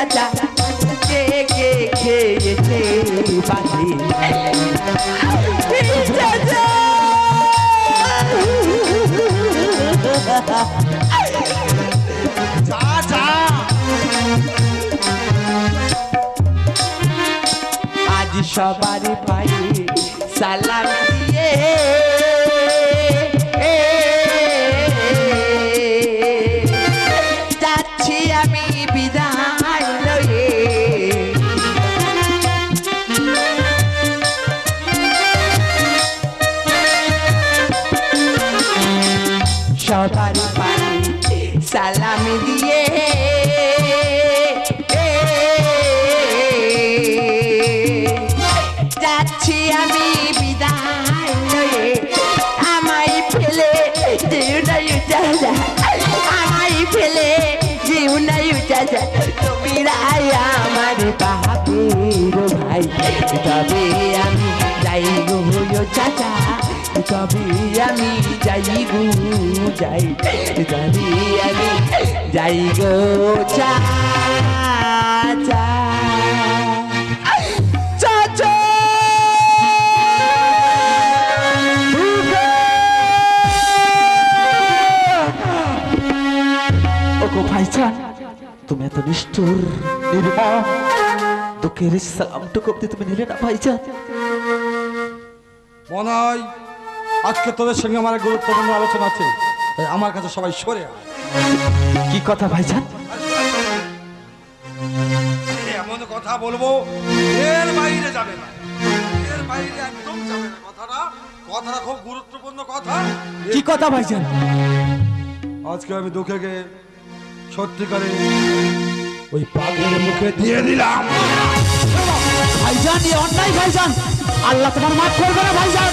চাচা কে কে খেয়েছে বাসি? চাচা! যা যা আজ সবার পায়ে সালাম সালাম দিয়ে যাচ্ছি আমি বিদায় লয়ে আমায় ফেলে যেও না উচাজা আমায় ফেলে যেও না উচাজা তুমি রায় আমার বাপের ভাই, তবে আমি যাই গো চাচা। তবে আমি যাই গো, যাই তবে আমি যাই গো চাচা ওগো ভাইজান তুমি এত নিষ্ঠুর, নির্মম। দুঃখের সালামটুকু অব্দি তুমি নিলে না ভাইজান মনে হয় আজকে তোদের সঙ্গে আমার গুরুত্বপূর্ণ আলোচনা আছে। আমার কাছে সবাই সরে আয়। কি কথা ভাইজান? এমন কথা বলব এর বাইরে যাবে না। এর বাইরে একদম যাবে না। কথাটা কথাটা খুব গুরুত্বপূর্ণ কথা। কি কথা ভাইজান? আজকে আমি দুঃখেকে সত্যি করে ওই পাগলের মুখে দিয়ে দিলাম। ভাইজান এ অন্যায় ভাইজান। আল্লাহ তোমার মাফ করবে না ভাইজান।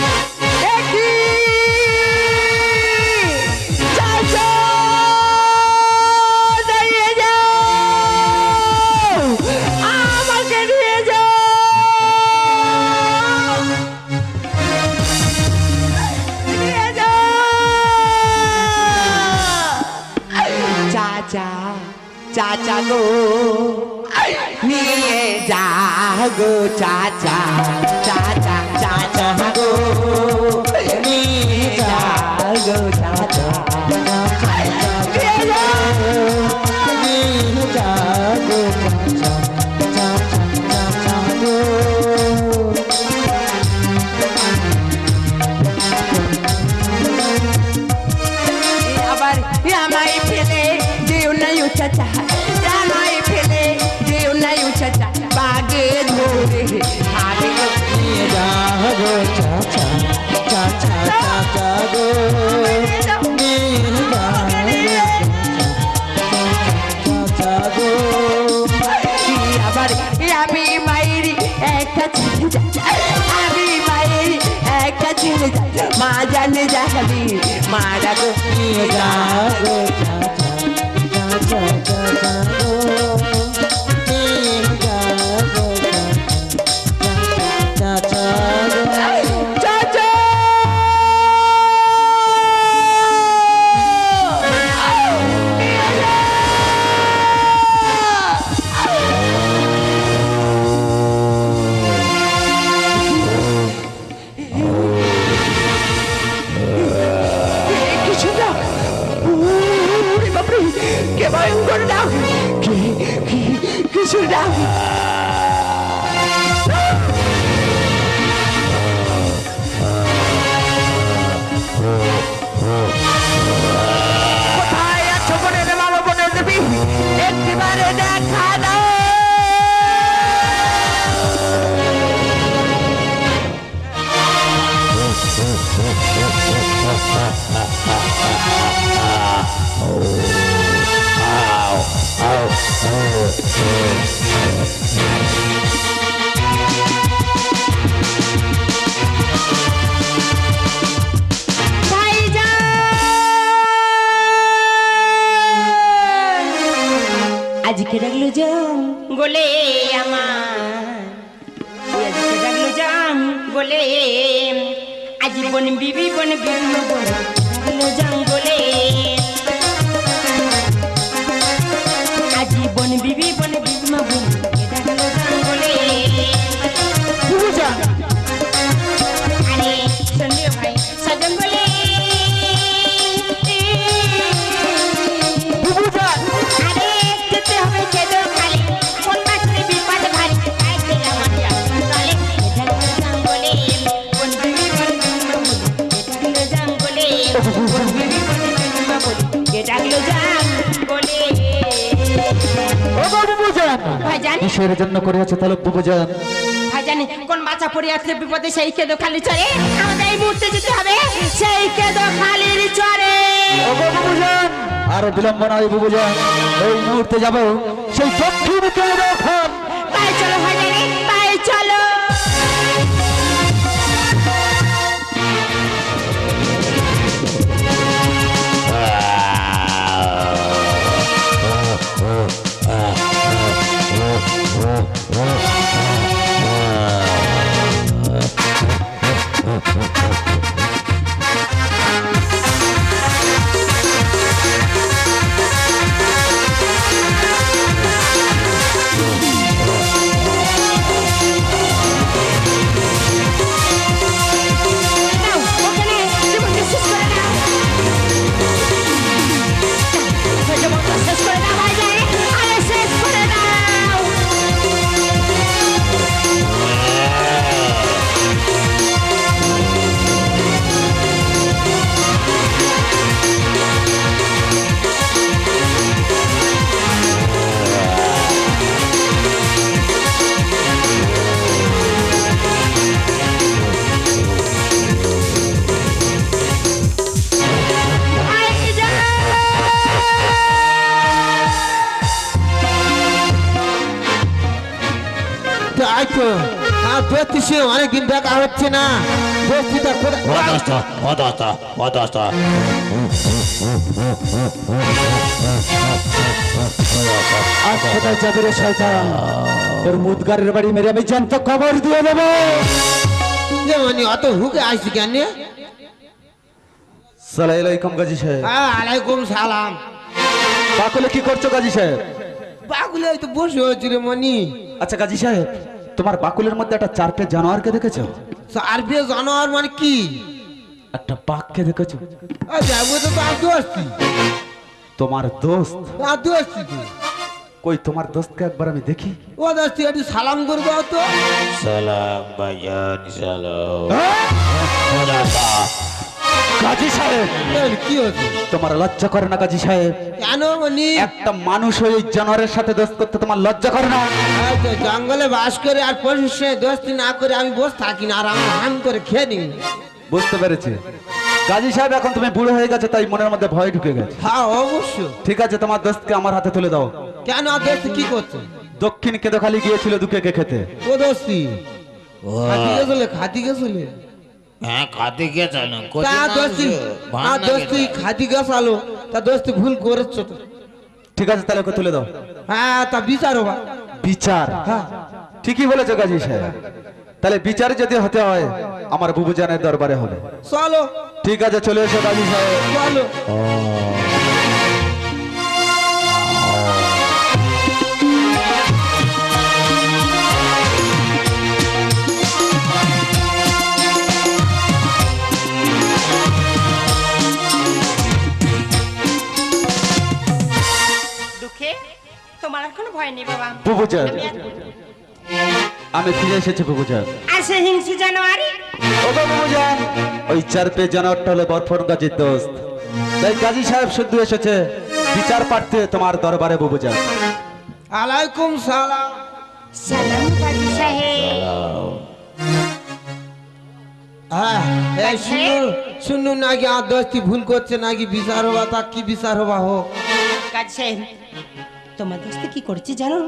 যেও নাই ও চাচা আমায় ফেলে যেও নাই ও চাচা বাগে ধরে আগে গো নিয়ে যাও চাচা চাচা চাচা গো আবার আমি মায়েরি একটা ছেলে যাচ্ছি আমি মায়েরি একটা ছেলে যাচ্ছি মা জানে যাবি মারা গো নিয়ে যাব চাচা রাজা কিছু আজকে ডাকলো যাম গোলে আমার। ওই আজকে ডাকলো যাম গোলে আজি বন বিবি বন বিবি কিসের জন্য করে আছে তাহলে বুবুজান ভাইজানি কোন বাচ্চা পড়ে আছে বিপদে সেই কেদো খালি চরে আমাদের এই মুহূর্তে যেতে হবে সেই কেদো খালির চরে ও গো বুবুজান আর বিলম্ব নয় বুবুজান এই মুহূর্তে যাব সেই দক্ষিণ কেন্দ্র হচ্ছে না। বস্তিটা. আজ কোথায় যাবে রে শয়তান? তোর মুদগারের বাড়ি মেরে আমি জ্যান্ত খবর দিয়ে দেবো। মানে অত হুকে আসছি কেন? সালাই আলাইকুম গাজী সাহেব। আলাইকুম সালাম। পাকলে কি করছ গাজী সাহেব? বাগুলো তো বসে হয়েছিল মনি। আচ্ছা গাজী সাহেব তোমার বাকুলের মধ্যে একটা চারটে জানোয়ারকে দেখেছ? সার্ভে জানোয়ার মানে কি? একটা বাঘকে দেখেছ? আর যাব তো তার দোস্তি তোমার দোস্ত। তার দোস্তি কই তোমার দোস্তকে একবার আমি দেখি? ও দোস্তি একটু সালাম করে দাও তো। Salam bayan salam. Modesta. সাহেব। কি হচ্ছে তোমার লজ্জা করে না গাজী সাহেব? কেন একটা মানুষ হয়ে জানোয়ারের সাথে দোস্ত করতে তোমার লজ্জা করে না? জঙ্গলে বাস করে আর পশুর দোস্তি না করে আমি বসে থাকি না আর আমি হাম করে খেয়ে নিই। বুঝতে পেরেছি। গাজী সাহেব এখন তুমি বুড়ো হয়ে গেছে তাই মনের মধ্যে ভয় ঢুকে গেছে। হ্যাঁ অবশ্য ঠিক আছে তোমার দোস্তকে আমার হাতে তুলে দাও। কেন আর দোস্তি কি করছে? দক্ষিণ কেদোখালি গিয়েছিল দুকেকে খেতে। ও দোস্তি। খাতি গেছিলে খাতি গেছিলে। হ্যাঁ খাতে গেছে না তা দোস্তি আর দোস্তি খাতি গেছালো তা দোস্তি ভুল করেছ তো। ঠিক আছে তাহলে ওকে তুলে দাও। হ্যাঁ তা বিচার হবা। বিচার? হ্যাঁ। ঠিকই বলেছ কাজী সাহেব। তাহলে বিচার যদি হতে হয় আমার বুবুজানের দরবারে হবে চলো। ঠিক আছে চলে এসো কাজী সাহেব। চলো। নেই বাবা। বুবুজান আমি ফিরে এসেছি বুবুজান আর সে হিংসু জানোয়ারি। ও গো বুবুজান ওই চার পে জানোয়ারটা হলো বরফন গাজীর দোস্ত। তাই গাজী সাহেব শুদ্ধ এসেছে বিচার পাঠতে তোমার দরবারে বুবুজান আলাইকুম সালাম। সালাম কাজী সাহেব। হ্যাঁ এই শুনুন শুনুন নাকি আর দোস্তি ভুল করছে নাকি বিচার হবা তা কি বিচার হবা হোক তোমার দোস্ত কি করেছে জানো?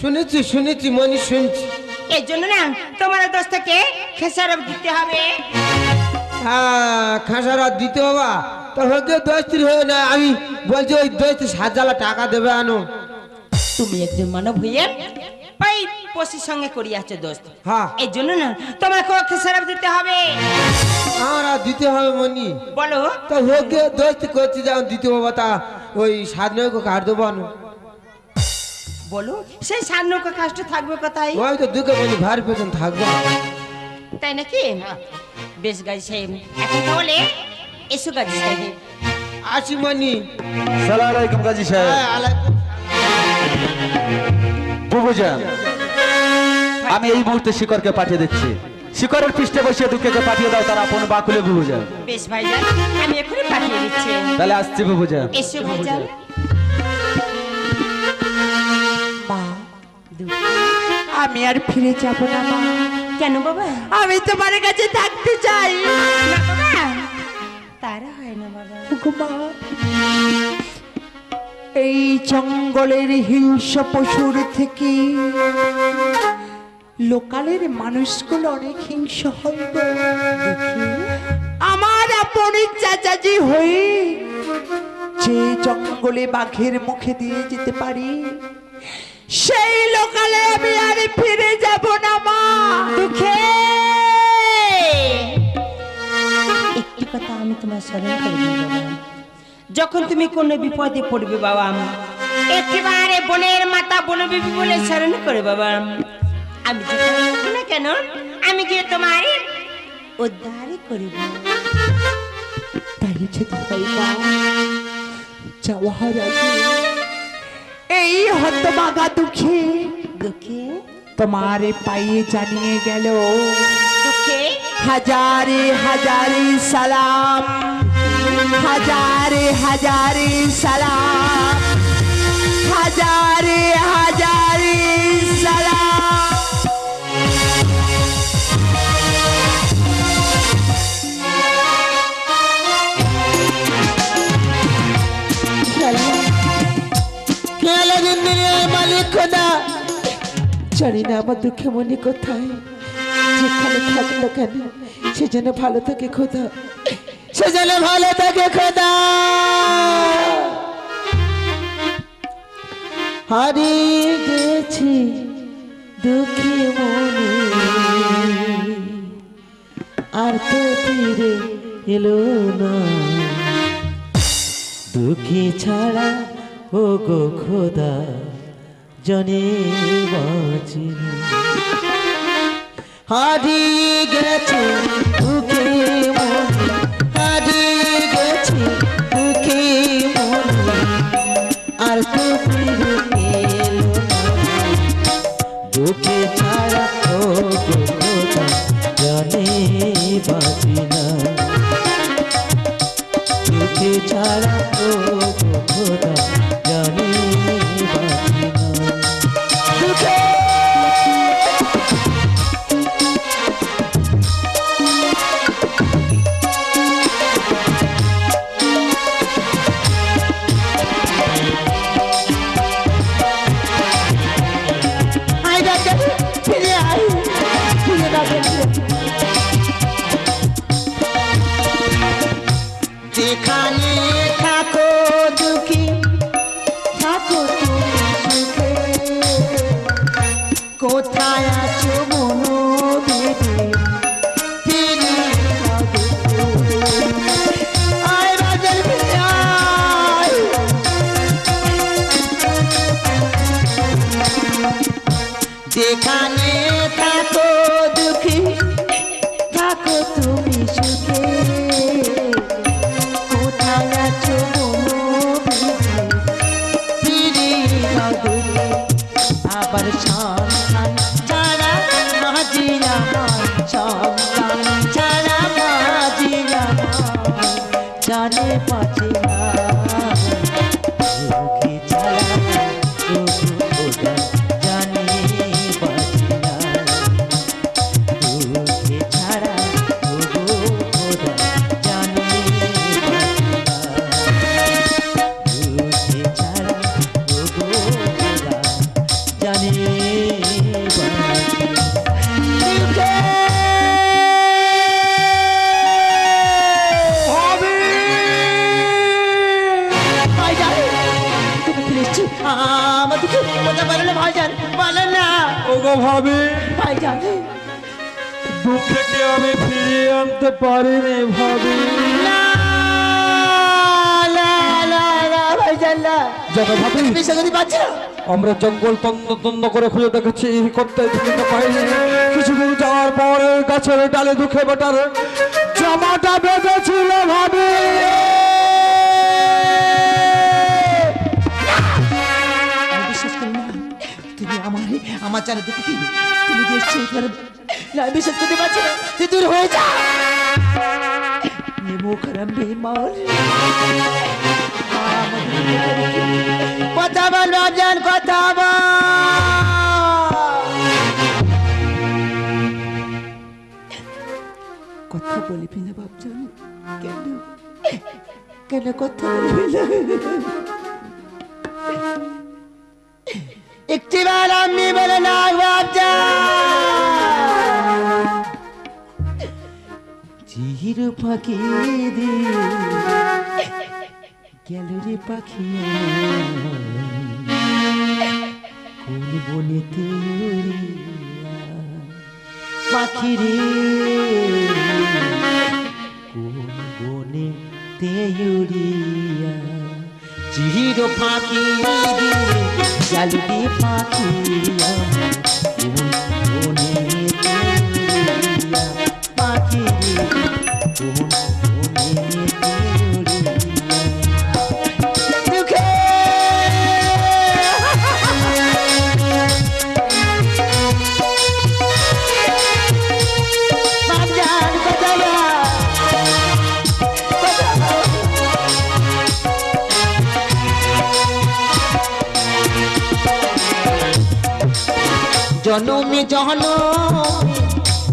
শুনেছি শুনেছি মনি শুনছি। এই জন্য না তোমার দোস্তকে খেসারব দিতে হবে। হ্যাঁ খাসারা দিতে হবা। তা হতে দোস্তির হয়ে না আমি বলছি ওই দোস্তি সাত জালা টাকা দেবে আনো। তুমি একজন মানব হইয়া ওই পশুর সঙ্গে করিয়াছো দোস্ত। হ্যাঁ। এই জন্য না তোমাকে সেরাপ দিতে হবে। আমরা দিতে হবে মনি। বলো। তা হোকে দোস্ত করছি যখন দিতে হবে তা ওই সাত নয়কে কাট দেবো বলো? সেই সার নৌকা কাজটা থাকবে কোথায়? ওই তো দুঃখে মনি ভারী পেছন থাকব। তাই নাকি? বেশ গাই সেই এখন তাহলে এসো গাছ সাহেব আসি মনি। সালাম আলাইকুম গাজী সাহেব। হ্যাঁ, আলাইকুম। বুবুজান আমি এই মুহূর্তে শিকরকে পাঠিয়ে দিচ্ছি। শিকরের পৃষ্ঠে বসিয়ে দুঃখকে পাঠিয়ে দাও তার আপন বাকুলে বুবুজান বেশ ভাইজান আমি এখনই পাঠিয়ে দিচ্ছি। তাহলে আসছি বুবুজান এসো ভাইজান আমি আর ফিরে যাব না মা। কেন বাবা? আমি তোমার কাছে থাকতে চাই। তারা হয় না বাবা। এই জঙ্গলের হিংস্র পশুর থেকে লোকালের মানুষগুলো অনেক হিংস হয় আমার আপন চাচাজি হয়ে যে জঙ্গলে বাঘের মুখে দিয়ে যেতে পারি সেই লোকালে আমি আর ফিরে যাব না মা। দুঃখে। একটি কথা আমি তোমার স্মরণ করে যখন তুমি কোনো বিপদে পড়বে বাবা একেবারে বনের মাতা বন বিবি বলে স্মরণ করে বাবা। আমি না কেন? আমি গিয়ে তোমার উদ্ধারই করিব। তাই হয় মা যাওয়ার আগে এই হতবাগা দুঃখে দুঃখে তোমার পায়ে জানিয়ে গেল দুঃখে হাজারে হাজারে সালাম হাজারে হাজারে সালাম হাজারে হাজারে সালাম জানি না আমার দুঃখে মনে কোথায়। যেখানে থাকল কেন, সে যেন ভালো থাকে খোদা। সে যেন ভালো থাকে খোদা। হারিয়ে গেছি দুঃখী মনে। আর তো ফিরে এলো না। দুঃখী ছাড়া ও গো খোদা। জনে বাঁচি হারিয়ে গেছে মনে। হারিয়ে গেছে মনে। আর তো জানে দুঃখে কথা ভাইজান বলে না। ওগো ভাবি ভাইজান। দুঃখে কি আমি ফিরিয়ে আনতে পারিনি ভাবি? আমরা জঙ্গল তন্ন তন্দ করে খুঁজে দেখেছি করতে যাওয়ার পর গাছের ডালে দুঃখে বেটার জামাটা বেঁধেছিল ভাবি। তুমি আমার জানে কি তুমি যে এসছো এখানে না বিশ্বাস করতে পারছি না, তুই দূর হয়ে যা। নেমো খারাপ বেমাল কথা বল ভাইজান কথা বল। কথা বলবি না বাপজান কেন? কেন কথা বলবি না? একটিবার আমি বলে না চিহির ফাঁকি দে গেল রে পাখি কোন বনেতে পাখি রে? কোন বনে তেউরিয়া চিহির ফাঁকি দে ফাঁকি পাখি জনমে জনমে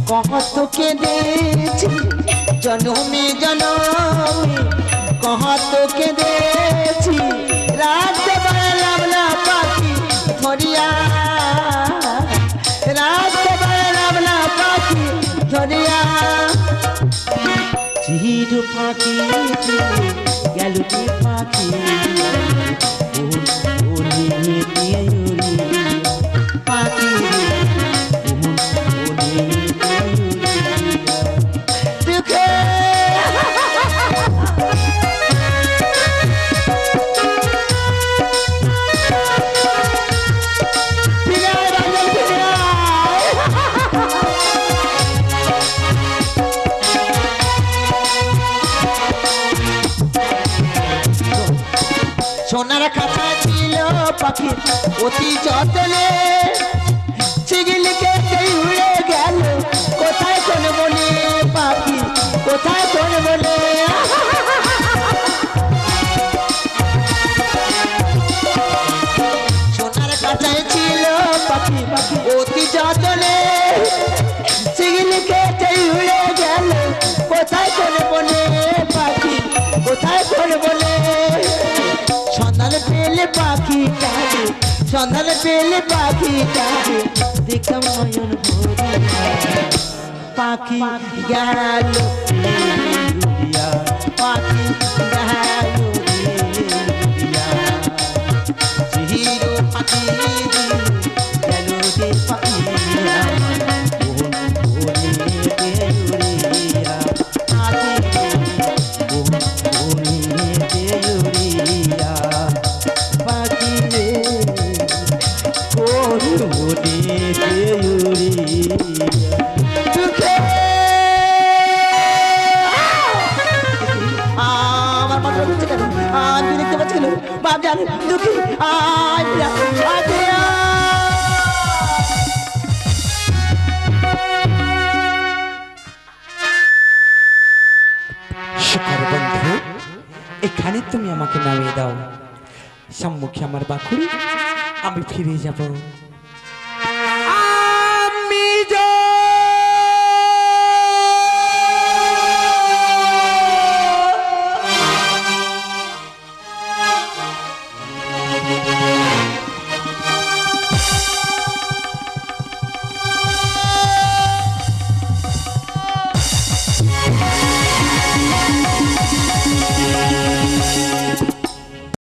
কহত কেঁদেছি জনমে জনমে কহত কেঁদেছি রাত বেলাম না পাখি ধরিয়া রাত বেলাম না পাখি ধরিয়া। চির পাখি, গেল পাখি? অতি যতনে চিগিলিকে সেই উড়ে গেল? কোথায় কোন বলে পাখি? কোথায় কোন বলে সোনার কাঁচায় ছিল পাখি। অতি যতনে চিগিলিকে সেই উড়ে গেল? কোথায় কোন বলে পাখি? কোথায় কোন বলে সন্ধান পেলে পাখি সন্ধান পেলে পাখি কাজে দেখতাম নয়ন ভরিয়া পাখি গেল এখানে তুমি আমাকে নামিয়ে দাও। সম্মুখে আমার বাকুড়ি আমি ফিরে যাব।